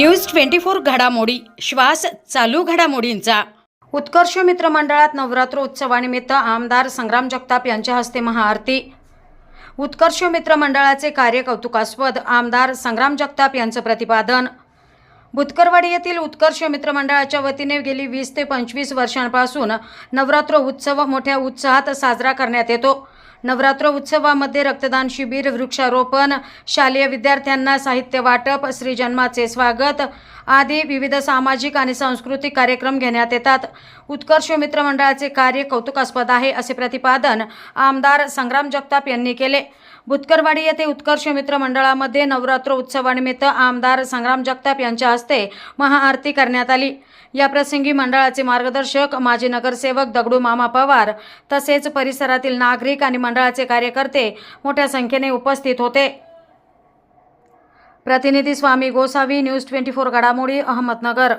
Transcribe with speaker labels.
Speaker 1: News twenty four घडामोडी. श्वास चालू घडामोडींचा. उत्कर्ष मित्र मंडळात नवरात्र उत्सवानिमित्त आमदार संग्राम जगताप यांच्या हस्ते महाआरती. उत्कर्ष मित्र मंडळाचे कार्य कौतुकास्पद आमदार संग्राम जगताप यांचं प्रतिपादन. बुतकरवाडी येथील उत्कर्ष मित्र मंडळाच्या वतीने गेली वीस ते पंचवीस वर्षांपासून नवरात्र उत्सव मोठ्या उत्साहात साजरा करण्यात येतो. नवरात्र उत्सवामध्ये रक्तदान शिबिर वृक्षारोपण शालेय विद्यार्थ्यांना साहित्य वाटप श्रीजन्माचे स्वागत आदी विविध सामाजिक आणि सांस्कृतिक कार्यक्रम घेण्यात येतात. उत्कर्ष मित्र मंडळाचे कार्य कौतुकास्पद आहे असे प्रतिपादन आमदार संग्राम जगताप यांनी केले. भुतकरवाडी येथे उत्कर्ष मित्र मंडळामध्ये नवरात्र उत्सवानिमित्त आमदार संग्राम जगताप यांच्या हस्ते महाआरती करण्यात आली. या प्रसंगी मंडळाचे मार्गदर्शक माजी नगरसेवक दगडू मामा पवार तसेच परिसरातील नागरिक आणि मंडळाचे कार्यकर्ते मोठ्या संख्येने उपस्थित होते. प्रतिनिधी Swami Gosavi news twenty four घडामोडी अहमदनगर.